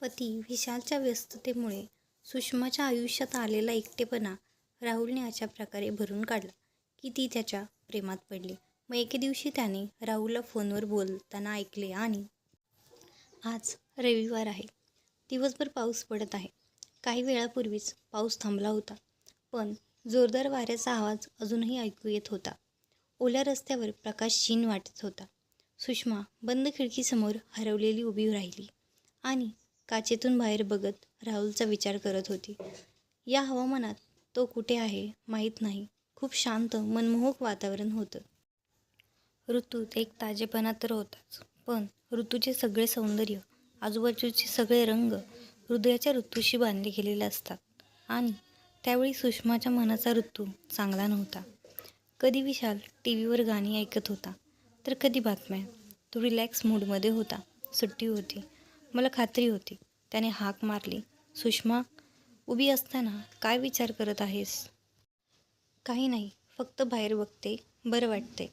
पती विशालच्या व्यस्ततेमुळे सुषमाच्या आयुष्यात आलेला एकटेपणा राहुलने अशा प्रकारे भरून काढला की ती त्याच्या प्रेमात पडली. मग एके दिवशी त्याने राहुलला फोनवर बोलताना ऐकले आणि आज रविवार आहे. दिवसभर पाऊस पडत आहे. काही वेळापूर्वीच पाऊस थांबला होता. पण जोरदार वाऱ्याचा आवाज अजूनही ऐकू येत होता. ओल्या रस्त्यावर प्रकाश क्षीण वाटत होता. सुषमा बंद खिडकीसमोर हरवलेली उभी राहिली आणि काचेतून बाहेर बघत राहुलचा विचार करत होती. या हवामानात तो कुठे आहे माहीत नाही. खूप शांत मनमोहक वातावरण होतं. ऋतूत एक ताजेपणा तर होताच, पण ऋतूचे सगळे सौंदर्य, आजूबाजूचे सगळे रंग हृदयाच्या ऋतूशी बांधले गेलेले असतात आणि त्यावेळी सुषमाच्या मनाचा ऋतू चांगला नव्हता. कधी विशाल टी व्हीवर गाणी ऐकत होता, तर कधी बातम्या. तो रिलॅक्स मूडमध्ये होता. सुट्टी होती. मला खात्री होती त्याने हाक मारली, सुषमा, उभी असताना काय विचार करत आहेस? काही नाही. फक्त बाहेर बघते. बरं वाटते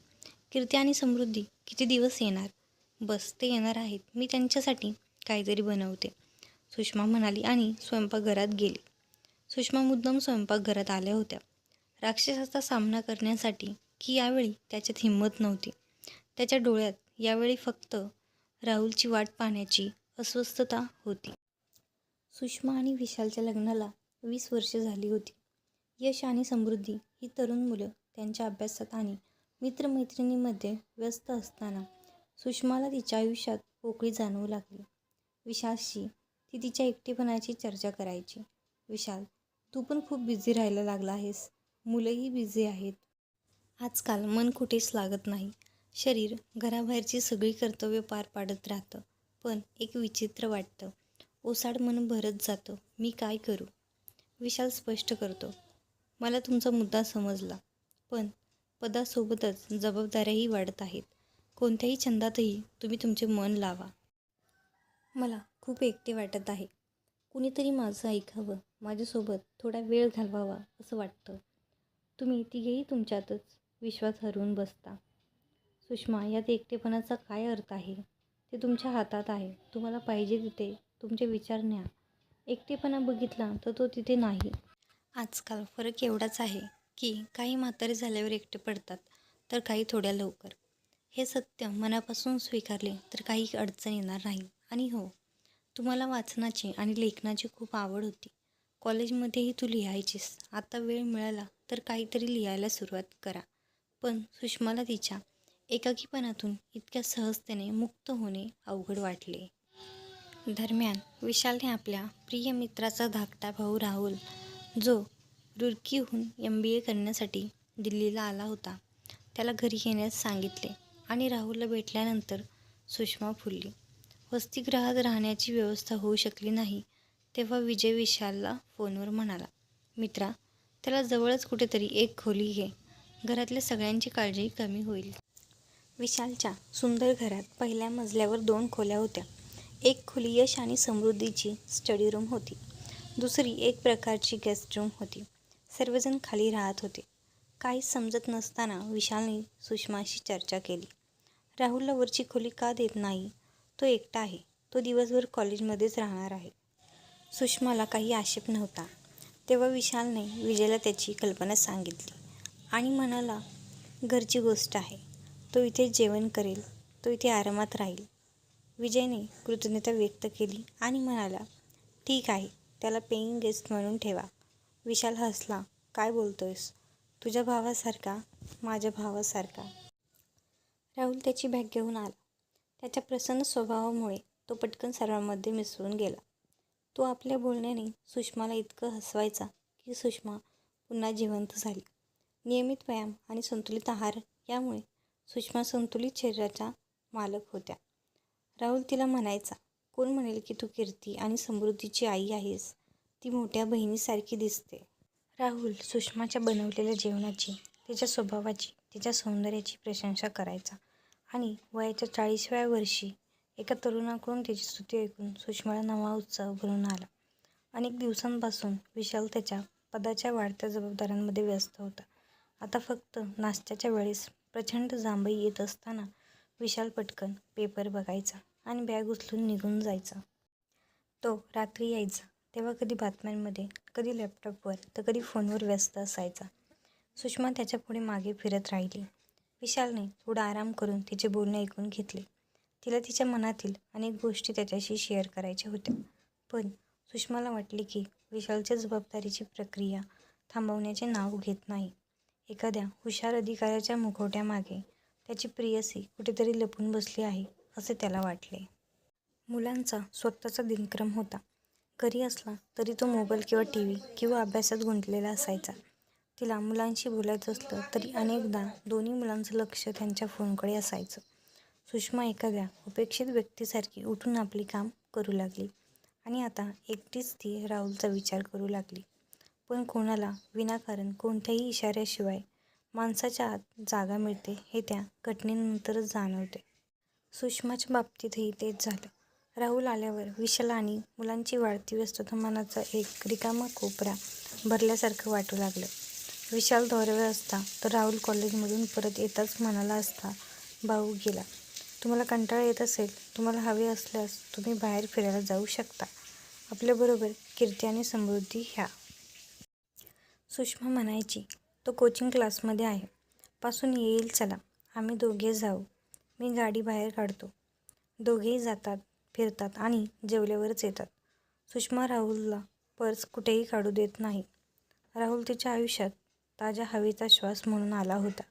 कीर्ती आणि समृद्धी किती दिवस येणार? बस ते येणार आहेत. मी त्यांच्यासाठी काहीतरी बनवते, सुषमा म्हणाली आणि स्वयंपाकघरात गेली. सुषमा मुद्दाम स्वयंपाकघरात आल्या होत्या, राक्षसाचा सामना करण्यासाठी की यावेळी त्याच्यात हिंमत नव्हती. त्याच्या डोळ्यात यावेळी फक्त राहुलची वाट पाहण्याची अस्वस्थता होती. सुषमा आणि विशालच्या लग्नाला वीस वर्षे झाली होती. यश आणि समृद्धी ही तरुण मुलं त्यांच्या अभ्यासात आणि मित्रमैत्रिणीमध्ये व्यस्त असताना सुषमाला तिच्या आयुष्यात पोकळी जाणवू लागली. विशालशी ती तिच्या एकटेपणाची चर्चा करायची. विशाल, तू पण खूप बिझी राहायला लागला आहेस. मुलंही बिझी आहेत. आजकाल मन कुठेच लागत नाही. शरीर घराबाहेरची सगळी कर्तव्य पार पाडत राहतं. पण एक विचित्र वाटतं. ओसाड मन भरत जातं. मी काय करू? विशाल स्पष्ट करतो, मला तुमचा मुद्दा समजला. पण पदासोबतच जबाबदाऱ्याही वाढत आहेत. कोणत्याही छंदातही तुम्ही तुमचे मन लावा. मला खूप एकटे वाटत आहे. कुणीतरी माझं ऐकावं, माझ्यासोबत थोडा वेळ घालवावा असं वाटतं. तुम्ही तिघेही तुमच्यातच विश्वास हरवून बसता. सुषमा, यात एकटेपणाचा काय अर्थ आहे? ते तुमच्या हातात आहे. तुम्हाला पाहिजे तिथे तुमचे विचार न्या. एकटेपणा बघितला तर तो तिथे नाही. आजकाल फरक एवढाच आहे की काही म्हातारे झाल्यावर एकटे पडतात, तर काही थोड्या लवकर. हे सत्य मनापासून स्वीकारले तर काही अडचण येणार नाही. आणि हो, तुम्हाला वाचनाची आणि लेखनाची खूप आवड होती. कॉलेजमध्येही तू लिहायचीस. आता वेळ मिळाला तर काहीतरी लिहायला सुरुवात करा. पण सुषमाला तिच्या एकाकीपणातून इतक्या सहजतेने मुक्त होणे अवघड वाटले. दरम्यान विशालने आपल्या प्रिय मित्राचा धाकटा भाऊ राहुल, जो रुरकीहून ए करण्यासाठी दिल्लीला आला होता, त्याला घरी येण्यास सांगितले आणि राहुलला भेटल्यानंतर सुषमा फुलली. वसतिगृहात राहण्याची व्यवस्था होऊ शकली नाही तेव्हा विजय विशालला फोनवर म्हणाला, मित्रा, त्याला जवळच कुठेतरी एक खोली घे. घरातल्या सगळ्यांची काळजी कमी होईल. विशालच्या सुंदर घरात पहिल्या मजल्यावर दोन खोल्या होत्या. एक खोली यश आणि समृद्धीची स्टडी रूम होती. दुसरी एक प्रकारची गेस्ट रूम होती. सर्वजण खाली राहत होते. काहीच समजत नसताना विशालने सुषमाशी चर्चा केली. राहुलला वरची खोली का देत नाही? तो एकटा आहे. तो दिवसभर कॉलेजमध्येच राहणार आहे. सुषमाला काही आक्षेप नव्हता. तेव्हा विशालने विजयला त्याची कल्पना सांगितली आणि म्हणाला, घरची गोष्ट आहे. तो इथे जेवण करेल. तो इथे आरामात राहील. विजयने कृतज्ञता व्यक्त केली आणि म्हणाला, ठीक आहे, त्याला पेईंग गेस्ट म्हणून ठेवा. विशाल हसला, काय बोलतोयस? तुझ्या भावासारखा? माझ्या भावासारखा. राहुल त्याची बॅग घेऊन आला. त्याच्या प्रसन्न स्वभावामुळे तो पटकन सर्वांमध्ये मिसळून गेला. तो आपल्या बोलण्याने सुषमाला इतकं हसवायचा की सुषमा पुन्हा जिवंत झाली. नियमित व्यायाम आणि संतुलित आहार यामुळे सुषमा संतुलित शरीराच्या मालक होत्या. राहुल तिला म्हणायचा, कोण म्हणेल की तू कीर्ती आणि समृद्धीची आई आहेस? ती मोठ्या बहिणीसारखी दिसते. राहुल सुषमाच्या बनवलेल्या जेवणाची, तिच्या स्वभावाची, तिच्या सौंदर्याची प्रशंसा करायचा आणि वयाच्या चाळीसव्या वर्षी एका तरुणाकडून तिची स्तुती ऐकून सुषमाला नवा उत्साह भरून आला. अनेक दिवसांपासून विशाल त्याच्या पदाच्या वाढत्या जबाबदाऱ्यांमध्ये व्यस्त होता. आता फक्त नाश्त्याच्या वेळेस प्रचंड जांभई येत असताना विशाल पटकन पेपर बघायचा आणि बॅग उचलून निघून जायचा. तो रात्री यायचा तेव्हा कधी बातम्यांमध्ये कधी लॅपटॉपवर तर कधी फोनवर व्यस्त असायचा. सुषमा त्याच्यापुढे मागे फिरत राहिली. विशालने थोडा आराम करून तिचे बोलणे ऐकून घेतले. तिला तिच्या मनातील अनेक गोष्टी त्याच्याशी शेअर करायच्या होत्या. पण सुषमाला वाटले की विशालच्या जबाबदारीची प्रक्रिया थांबवण्याचे नाव घेत नाही. एखाद्या हुशार अधिकाऱ्याच्या मुखवट्यामागे त्याची प्रियसी कुठेतरी लपून बसली आहे असे त्याला वाटले. मुलांचा स्वतःचा दिनक्रम होता. घरी असला तरी तो मोबाईल किंवा टी व्ही किंवा अभ्यासात गुंतलेला असायचा. तिला मुलांशी बोलायचं असलं तरी अनेकदा दोन्ही मुलांचं लक्ष त्यांच्या फोनकडे असायचं. सुषमा एखाद्या उपेक्षित व्यक्तीसारखी उठून आपली काम करू लागली आणि आता एकटीच ती राहुलचा विचार करू लागली. पण कोणाला विनाकारण कोणत्याही इशाऱ्याशिवाय माणसाच्या आत जागा मिळते हे त्या घटनेनंतरच जाणवते. सुषमाच्या बाबतीतही तेच झालं. राहुल आल्यावर विशाल आणि मुलांची वाढती व्यस्तता मनाचा एक रिकामा कोपरा भरल्यासारखं वाटू लागलं. विशाल दौऱ्यावर असता तर राहुल कॉलेजमधून परत येताच म्हणाला असता भाऊ गेला. तुम्हाला कंटाळा येत असेल. तुम्हाला हवे असल्यास तुम्ही बाहेर फिरायला जाऊ शकता. आपल्याबरोबर कीर्ती आणि समृद्धी ह्या सुषमा म्हणायची तो कोचिंग क्लासमध्ये आहे. पासून येईल चला. आम्ही दोघे जाऊ. मी गाडी बाहेर काढतो. दोघेही जातात फिरतात आणि जेवल्यावरच येतात. सुषमा राहुलला पर्स कुठेही काढू देत नाही. राहुल तिच्या आयुष्यात ताज्या हवेचा श्वास म्हणून आला होता.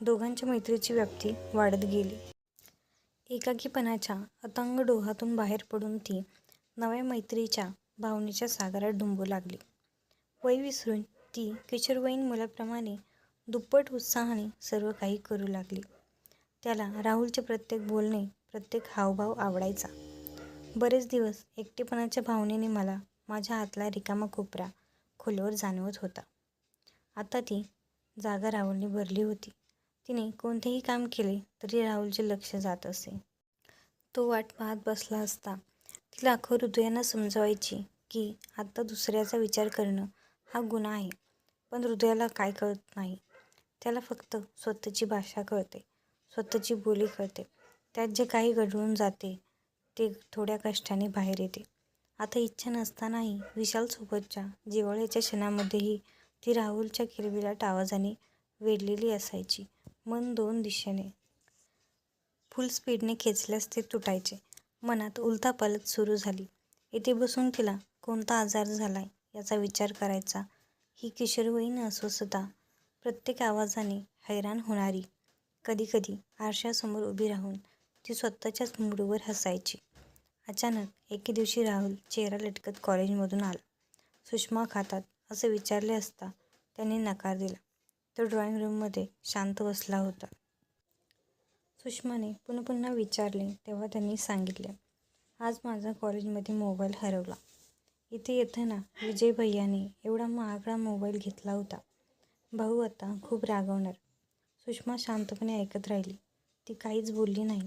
दोघांच्या मैत्रीची व्याप्ती वाढत गेली. एकाकीपणाच्या अतंग डोहातून बाहेर पडून ती नव्या मैत्रीच्या भावनेच्या सागरात डुंबू लागली. वय विसरून ती किशोरवयीन मुलाप्रमाणे दुप्पट उत्साहाने सर्व काही करू लागली. त्याला राहुलचे प्रत्येक बोलणे प्रत्येक हावभाव आवडायचा. बरेच दिवस एकटेपणाच्या भावनेने मला माझ्या हातला रिकामा कोपरा खोलवर जाणवत होता. आता ती जागा राहुलने भरली होती. तिने कोणतेही काम केले तरी राहुलचे लक्ष जात असे. तो वाट पाहत बसला असता. तिला अखो हृदयानं समजवायची की आत्ता दुसऱ्याचा विचार करणं हा गुन्हा आहे पण हृदयाला काय कळत नाही? त्याला फक्त स्वतःची भाषा कळते स्वतःची बोली कळते. त्यात जे काही घडवून जाते ते थोड्या कष्टाने बाहेर येते. आता इच्छा नसतानाही विशालसोबतच्या जिवाळ्याच्या क्षणामध्येही ती राहुलच्या किलबिलाट आवाजाने वेढलेली असायची मन दोन दिशेने. फुल स्पीडने खेचल्यास ते तुटायचे. मनात उलथापालथ सुरू झाली. इथे बसून तिला कोणता आजार झालाय? याचा विचार करायचा. ही किशोरवयीन अस्वस्थता प्रत्येक आवाजाने हैराण होणारी. कधीकधी आरशासमोर उभी राहून ती स्वतःच्याच मूडवर हसायची. अचानक एके दिवशी राहुल चेहरा लटकत कॉलेजमधून आला. सुषमा खातात असे विचारले असता त्याने नकार दिला. तो ड्रॉइंग रूममध्ये शांत बसला होता. सुषमाने पुन्हा पुन्हा विचारले तेव्हा त्यांनी सांगितले आज माझा कॉलेजमध्ये मोबाईल हरवला. इथे येताना विजय भैयाने एवढा महागडा मोबाईल घेतला होता. भाऊ आता खूप रागवणार. सुषमा शांतपणे ऐकत राहिली. ती काहीच बोलली नाही.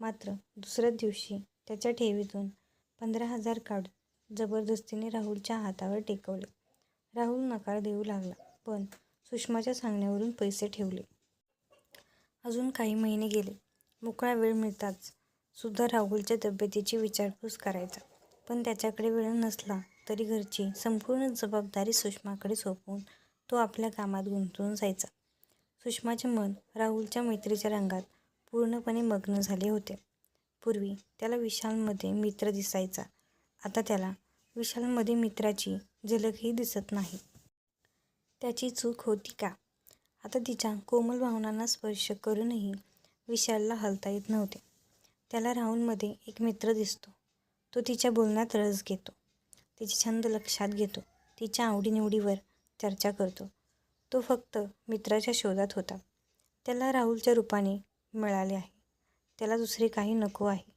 मात्र दुसऱ्याच दिवशी त्याच्या ठेवीतून पंधरा हजार काढून जबरदस्तीने राहुलच्या हातावर टेकवले. राहुल नकार देऊ लागला पण सुषमाच्या सांगण्यावरून पैसे ठेवले. अजून काही महिने गेले. मोकळा वेळ मिळताच सुद्धा राहुलच्या तब्येतीची विचारपूस करायचा. पण त्याच्याकडे वेळ नसला तरी घरची संपूर्ण जबाबदारी सुषमाकडे सोपवून तो आपल्या कामात गुंतून जायचा. सुषमाचे मन राहुलच्या मैत्रीच्या रंगात पूर्णपणे मग्न झाले होते. पूर्वी त्याला विशालमध्ये मित्र दिसायचा. आता त्याला विशालमध्ये मित्राची झलकही दिसत नाही. त्याची चूक होती का? आता तिच्या कोमल भावनांना स्पर्श करूनही विशालला हलता येत नव्हते. त्याला राहुलमध्ये एक मित्र दिसतो. तो तिच्या बोलण्यात रस घेतो. तिचे छंद लक्षात घेतो. तिच्या आवडीनिवडीवर चर्चा करतो. तो फक्त मित्राच्या शोधात होता. त्याला राहुलच्या रूपाने मिळाले आहे. त्याला दुसरे काही नको आहे.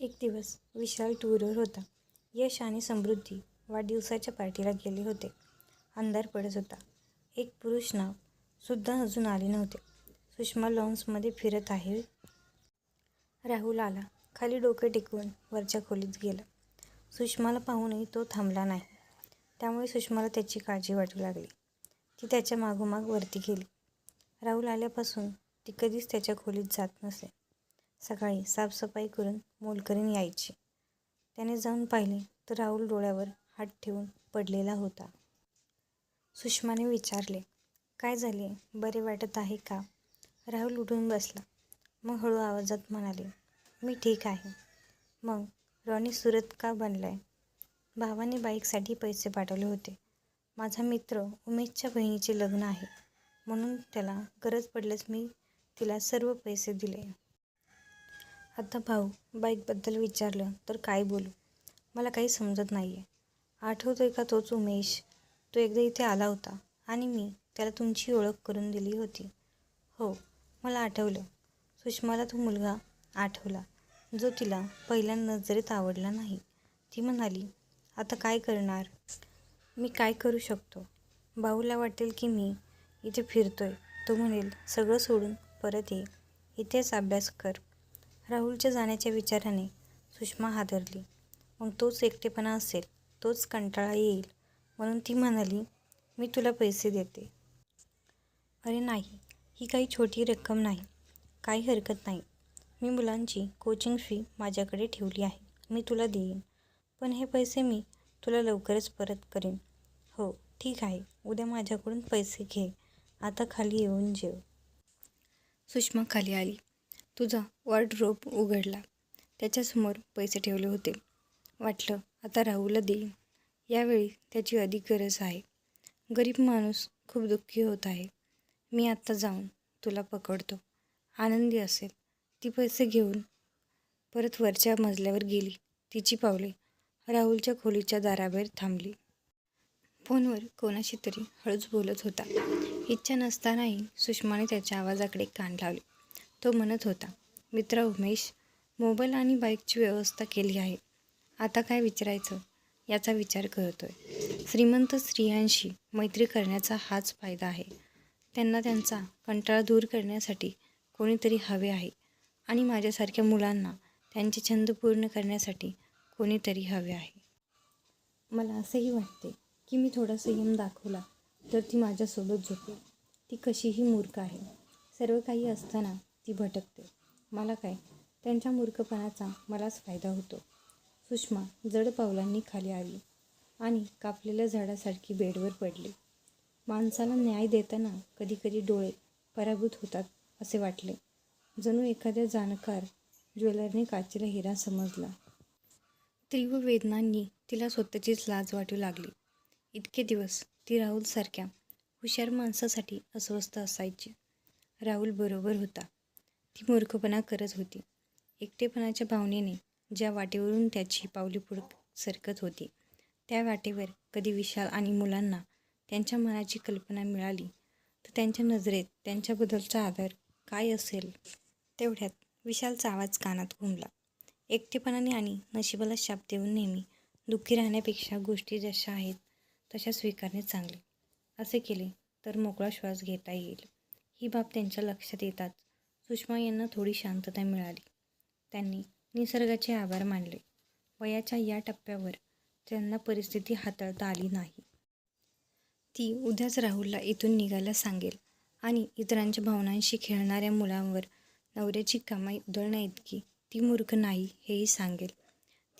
एक दिवस विशाल टूरवर होता. यश आणि समृद्धी वाढदिवसाच्या पार्टीला गेले होते. अंधार पडत होता. एक पुरुष नाव सुद्धा अजून आले नव्हते. सुषमा लॉन्समध्ये फिरत आहे. राहुल आला. खाली डोके टेकवून वरच्या खोलीत गेला. सुषमाला पाहूनही तो थांबला नाही. त्यामुळे सुषमाला त्याची काळजी वाटू लागली. ती त्याच्या मागोमाग वरती गेली. राहुल आल्यापासून ती कधीच त्याच्या खोलीत जात नसे. सकाळी साफसफाई करून मोलकरीन यायची. त्याने जाऊन पाहिले तर राहुल डोळ्यावर हात ठेवून पडलेला होता. सुषमाने विचारले काय झाले? बरे वाटत आहे का? राहुल उठून बसला. मग हळू आवाजात म्हणाले मी ठीक आहे. मग रॉनी सुरत का बनला आहे भावाने बाईकसाठी पैसे पाठवले होते. माझा मित्र उमेशच्या बहिणीचे लग्न आहे. म्हणून त्याला गरज पडल्यास मी तिला सर्व पैसे दिले. आता भाऊ बाईकबद्दल विचारलं तर काय बोलू? मला काही समजत नाही आहे आठवतोय का तोच उमेश? तो एकदा इथे आला होता आणि मी त्याला तुमची ओळख करून दिली होती. हो मला आठवलं. सुषमाला तो मुलगा आठवला. जो तिला पहिल्या नजरेत आवडला नाही. ती म्हणाली आता काय करणार? मी काय करू शकतो? भाऊला वाटेल की मी इथे फिरतोय. तो म्हणेल सगळं सोडून परत ये. इथेच अभ्यास कर. राहुलच्या जाण्याच्या विचाराने सुषमा हादरली. मग तोच एकटेपणा असेल तोच कंटाळा येईल. म्हणून ती म्हणाली मी तुला पैसे देते. अरे नाही ही काही छोटी रक्कम नाही. काही हरकत नाही. मी मुलांची कोचिंग फी माझ्याकडे ठेवली आहे. मी तुला देईन. पण हे पैसे मी तुला लवकरच परत करेन. हो ठीक आहे. उद्या माझ्याकडून पैसे घे. आता खाली येऊन जेव. सुषमा खाली आली. तुझा वॉर्डरोब उघडला. त्याच्यासमोर पैसे ठेवले होते. वाटलं आता राहूला देईन. यावेळी त्याची अधिक गरज आहे. गरीब माणूस खूप दुःखी होत आहे. मी आत्ता जाऊन तुला पकडतो. आनंदी असेल. ती पैसे घेऊन परत वरच्या मजल्यावर गेली. तिची पावले राहुलच्या खोलीच्या दाराबाहेर थांबली. फोनवर कोणाशी तरी हळूच बोलत होता. इच्छा नसतानाही सुषमाने त्याच्या आवाजाकडे कान लावले. तो म्हणत होता मित्रा उमेश मोबाईल आणि बाईकची व्यवस्था केली आहे. आता काय विचारायचं? याचा विचार करतोय. श्रीमंत स्त्रियांशी मैत्री करण्याचा हाच फायदा आहे. त्यांना त्यांचा कंटाळा दूर करण्यासाठी कोणीतरी हवे आहे. आणि माझ्यासारख्या मुलांना त्यांचे छंद पूर्ण करण्यासाठी कोणीतरी हवे आहे. मला असंही वाटते की मी थोडा संयम दाखवला तर ती माझ्यासोबत झोपेल. ती कशीही मूर्ख आहे. सर्व काही असताना ती भटकते. मला काय? त्यांच्या मूर्खपणाचा मलाच फायदा होतो. सुषमा जड पावलांनी खाली आली आणि कापलेल्या झाडासारखी बेडवर पडली. माणसाला न्याय देताना कधीकधी डोळे पराभूत होतात असे वाटले. जणू एखाद्या जाणकार ज्वेलरने काचेला हिरा समजला. तीव्र वेदनांनी तिला स्वतःचीच लाज वाटू लागली. इतके दिवस ती राहुलसारख्या हुशार माणसासाठी अस्वस्थ असायची. राहुल बरोबर होता. ती मूर्खपणा करत होती. एकटेपणाच्या भावनेने ज्या वाटेवरून त्याची पावली पुढ सरकत होती त्या वाटेवर कधी विशाल आणि मुलांना त्यांच्या मनाची कल्पना मिळाली तर त्यांच्या नजरेत त्यांच्याबद्दलचा आदर काय असेल? तेवढ्यात विशालचा आवाज कानात घुमला एकटेपणाने आणि नशिबाला शाप देऊन नेहमी दुःखी राहण्यापेक्षा गोष्टी जशा आहेत तशा स्वीकारणे चांगले. असे केले तर मोकळा श्वास घेता येईल. ही बाब त्यांच्या लक्षात येताच सुषमा यांना थोडी शांतता मिळाली. त्यांनी निसर्गाचे आभार मानले. वयाच्या या टप्प्यावर त्यांना परिस्थिती हाताळता आली नाही. ती उद्याच राहुलला इथून निघायला सांगेल आणि इतरांच्या भावनांशी खेळणाऱ्या मुलांवर नवऱ्याची कमाई उधळण्याइतकी ती मूर्ख नाही हेही सांगेल.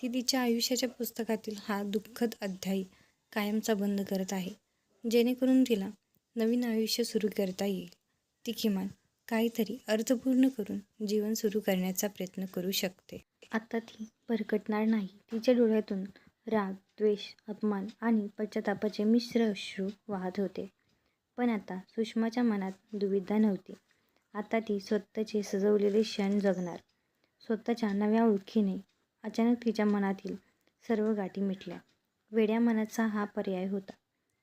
ती तिच्या आयुष्याच्या पुस्तकातील हा दुःखद अध्याय कायमचा बंद करत आहे. जेणेकरून तिला नवीन आयुष्य सुरू करता येईल. ती किमान काहीतरी अर्थपूर्ण करून जीवन सुरू करण्याचा प्रयत्न करू शकते. आता ती भरकटणार नाही. तिच्या डोळ्यातून राग द्वेष अपमान आणि पश्चातापाचे मिश्र अश्रू वाहत होते. पण आता सुषमाच्या मनात दुविधा नव्हती. आता ती स्वतःचे सजवलेले क्षण जगणार. स्वतःच्या नव्या ओळखीने अचानक तिच्या मनातील सर्व गाठी मिटल्या. वेड्या मनाचा हा पर्याय होता.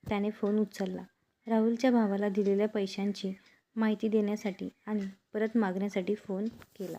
त्याने फोन उचलला. राहुलच्या भावाला दिलेल्या पैशांची माहिती देण्यासाठी आणि परत मागण्यासाठी फोन केला.